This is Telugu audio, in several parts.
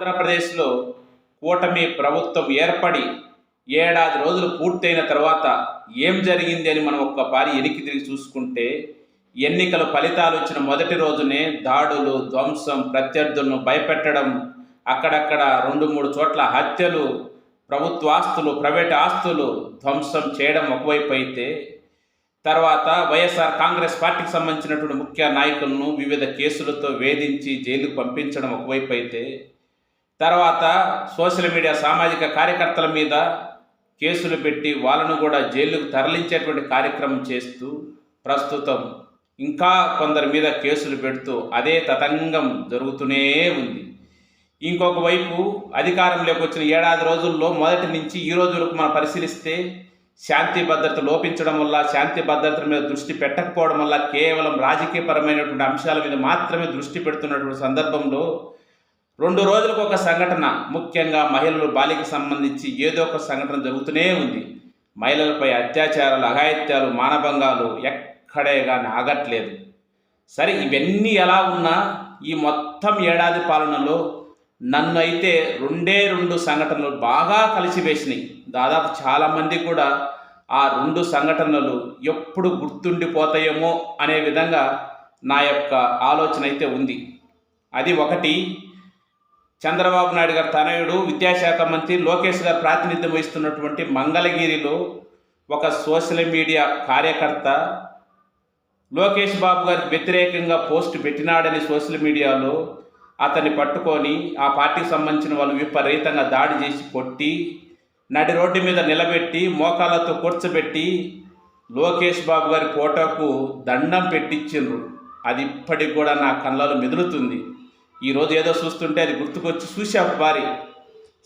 ఆంధ్రప్రదేశ్లో కూటమి ప్రభుత్వం ఏర్పడి ఏడాది రోజులు పూర్తయిన తర్వాత ఏం జరిగింది అని మనం ఒక్కపారి ఎనికి తిరిగి చూసుకుంటే ఎన్నికల ఫలితాలు వచ్చిన మొదటి రోజునే దాడులు ధ్వంసం ప్రత్యర్థులను భయపెట్టడం అక్కడక్కడ రెండు మూడు చోట్ల హత్యలు ప్రభుత్వ ఆస్తులు ప్రైవేట్ ఆస్తులు ధ్వంసం చేయడం ఒకవైపు అయితే తర్వాత వైఎస్ఆర్ కాంగ్రెస్ పార్టీకి సంబంధించినటువంటి ముఖ్య నాయకులను వివిధ కేసులతో వేధించి జైలుకు పంపించడం ఒకవైపు అయితే తర్వాత సోషల్ మీడియా సామాజిక కార్యకర్తల మీద కేసులు పెట్టి వాళ్ళను కూడా జైలుకు తరలించేటువంటి కార్యక్రమం చేస్తూ ప్రస్తుతం ఇంకా కొందరి మీద కేసులు పెడుతూ అదే తతంగం జరుగుతూనే ఉంది. ఇంకొక వైపు అధికారంలోకి వచ్చిన ఏడాది రోజుల్లో మొదటి నుంచి ఈ రోజు వరకు మనం పరిశీలిస్తే శాంతి భద్రత లోపించడం వల్ల శాంతి భద్రతల మీద దృష్టి పెట్టకపోవడం వల్ల కేవలం రాజకీయపరమైనటువంటి అంశాల మీద మాత్రమే దృష్టి పెడుతున్నటువంటి సందర్భంలో రెండు రోజులకు ఒక సంఘటన. ముఖ్యంగా మహిళలు బాలిక సంబంధించి ఏదో ఒక సంఘటన జరుగుతూనే ఉంది. మహిళలపై అత్యాచారాలు అఘాయిత్యాలు మానభంగాలు ఎక్కడే కానీ ఆగట్లేదు. సరే ఇవన్నీ ఎలా ఉన్నా ఈ మొత్తం ఏడాది పాలనలో నన్ను అయితే రెండే రెండు సంఘటనలు బాగా కలిసివేసినాయి. దాదాపు చాలామంది కూడా ఆ రెండు సంఘటనలు ఎప్పుడు గుర్తుండిపోతాయేమో అనే విధంగా నా యొక్క ఆలోచన అయితే ఉంది. అది ఒకటి. చంద్రబాబు నాయుడు గారు తనయుడు విద్యాశాఖ మంత్రి లోకేష్ గారు ప్రాతినిధ్యం వహిస్తున్నటువంటి మంగళగిరిలో ఒక సోషల్ మీడియా కార్యకర్త లోకేష్ బాబు గారికి వ్యతిరేకంగా పోస్ట్ పెట్టినాడని సోషల్ మీడియాలో అతన్ని పట్టుకొని ఆ పార్టీకి సంబంధించిన వాళ్ళు విపరీతంగా దాడి చేసి కొట్టి నడి రోడ్డు మీద నిలబెట్టి మోకాళ్ళతో కూర్చోబెట్టి లోకేష్ బాబు గారి ఫోటోకు దండం పెట్టించిండ్రు. అది ఇప్పటికి కూడా నా కళ్ళలో మెదులుతుంది. ఈరోజు ఏదో చూస్తుంటే అది గుర్తుకొచ్చి చూసా వారి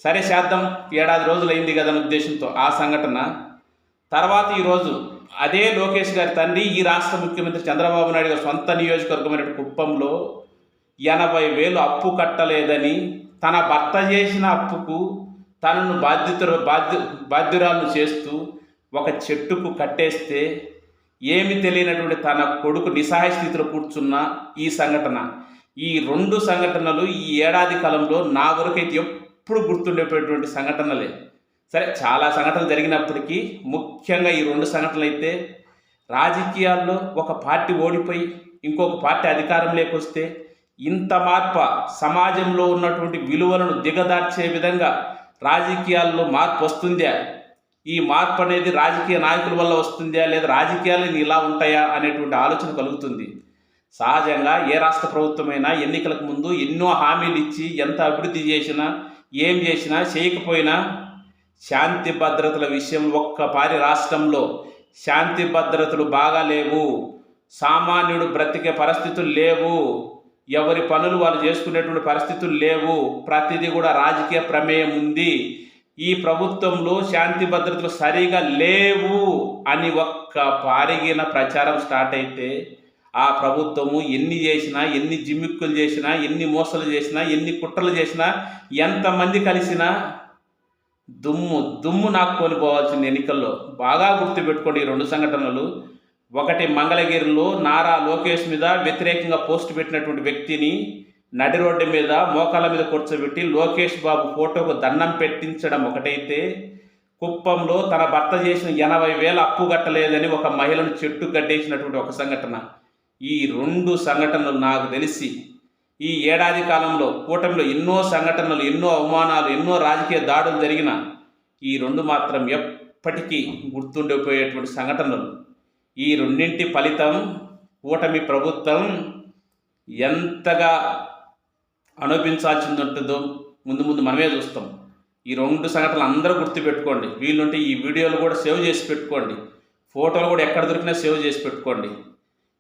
సరే చేద్దాం ఏడాది రోజులు అయింది కదా ఉద్దేశంతో. ఆ సంఘటన. తర్వాత ఈరోజు అదే లోకేష్ గారి తండ్రి ఈ రాష్ట్ర ముఖ్యమంత్రి చంద్రబాబు నాయుడు గారి సొంత నియోజకవర్గమైన కుప్పంలో ఎనభై వేలు అప్పు కట్టలేదని తన భర్త చేసిన అప్పుకు తనను బాధ్యత బాధ్య బాధ్యురాలను చేస్తూ ఒక చెట్టుకు కట్టేస్తే ఏమి తెలియనటువంటి తన కొడుకు నిస్సహాయ స్థితిలో కూర్చున్న ఈ సంఘటన. ఈ రెండు సంఘటనలు ఈ ఏడాది కాలంలో నా వరకైతే ఎప్పుడు గుర్తుండిపోయేటువంటి సంఘటనలే. సరే చాలా సంఘటనలు జరిగినప్పటికీ ముఖ్యంగా ఈ రెండు సంఘటనలు అయితే రాజకీయాల్లో ఒక పార్టీ ఓడిపోయి ఇంకొక పార్టీ అధికారంలోకి వస్తే ఇంత మార్ప సమాజంలో ఉన్నటువంటి విలువలను దిగదార్చే విధంగా రాజకీయాల్లో మార్పు వస్తుందా? ఈ మార్పు అనేది రాజకీయ నాయకుల వల్ల వస్తుందా? లేదా రాజకీయాలు ఇలా ఉంటాయా? అనేటువంటి ఆలోచన కలుగుతుంది. సహజంగా ఏ రాష్ట్ర ప్రభుత్వమైనా ఎన్నికలకు ముందు ఎన్నో హామీలు ఇచ్చి ఎంత అభివృద్ధి చేసినా ఏం చేసినా చేయకపోయినా శాంతి భద్రతల విషయం ఒక్కపారి రాష్ట్రంలో శాంతి భద్రతలు బాగా లేవు. సామాన్యుడు బ్రతికే పరిస్థితులు లేవు. ఎవరి పనులు వాళ్ళు చేసుకునేటువంటి పరిస్థితులు లేవు. ప్రతిదీ కూడా రాజకీయ ప్రమేయం ఉంది. ఈ ప్రభుత్వంలో శాంతి భద్రతలు సరిగా లేవు అని ఒక్క పారిగిన ప్రచారం స్టార్ట్ అయితే ఆ ప్రభుత్వము ఎన్ని చేసినా ఎన్ని జిమ్మిక్కులు చేసినా ఎన్ని మోసలు చేసినా ఎన్ని కుట్రలు చేసినా ఎంతమంది కలిసినా దుమ్ము దుమ్ము నాకు పోవాల్సింది ఎన్నికల్లో. బాగా గుర్తుపెట్టుకోండి ఈ రెండు సంఘటనలు. ఒకటి మంగళగిరిలో నారా లోకేష్ మీద వ్యతిరేకంగా పోస్ట్ పెట్టినటువంటి వ్యక్తిని నడి రోడ్డు మీద మోకాళ్ళ మీద కూర్చోబెట్టి లోకేష్ బాబు ఫోటోకు దండం పెట్టించడం ఒకటైతే కుప్పంలో తన భర్త చేసిన ఎనభై వేల అప్పు కట్టలేదని ఒక మహిళను చెట్టు కట్టేసినటువంటి ఒక సంఘటన. ఈ రెండు సంఘటనలు నాకు తెలిసి ఈ ఏడాది కాలంలో కూటమిలో ఎన్నో సంఘటనలు ఎన్నో అవమానాలు ఎన్నో రాజకీయ దాడులు జరిగిన ఈ రెండు మాత్రం ఎప్పటికీ గుర్తుండిపోయేటువంటి సంఘటనలు. ఈ రెండింటి ఫలితం కూటమి ప్రభుత్వం ఎంతగా అనుభవించాల్సింది ఉంటుందో ముందు ముందు మనమే చూస్తాం. ఈ రెండు సంఘటనలు అందరూ గుర్తుపెట్టుకోండి. వీళ్ళుంటే ఈ వీడియోలు కూడా సేవ్ చేసి పెట్టుకోండి. ఫోటోలు కూడా ఎక్కడ దొరికినా సేవ్ చేసి పెట్టుకోండి.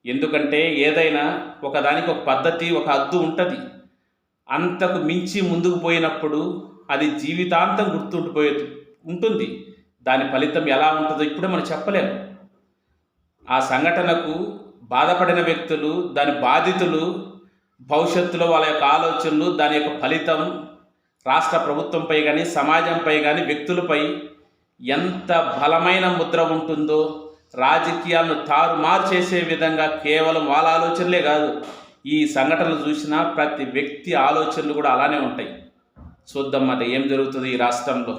ఎందుకంటే ఏదైనా ఒకదానికి ఒక పద్ధతి ఒక అద్దు ఉంటుంది. అంతకు మించి ముందుకు పోయినప్పుడు అది జీవితాంతం గుర్తుండిపోయే ఉంటుంది. దాని ఫలితం ఎలా ఉంటుందో ఇప్పుడే మనం చెప్పలేము ఆ సంఘటనకు బాధపడిన వ్యక్తులు దాని బాధితులు భవిష్యత్తులో వాళ్ళ యొక్క ఆలోచనలు దాని యొక్క ఫలితం రాష్ట్ర ప్రభుత్వంపై కానీ సమాజంపై కానీ వ్యక్తులపై ఎంత బలమైన ముద్ర ఉంటుందో రాజకీయాలను తారుమారు చేసే విధంగా కేవలం వాళ్ళ ఆలోచనలే కాదు ఈ సంఘటనలు చూసినా ప్రతి వ్యక్తి ఆలోచనలు కూడా అలానే ఉంటాయి. చూద్దాం మరి ఏం జరుగుతుంది ఈ రాష్ట్రంలో.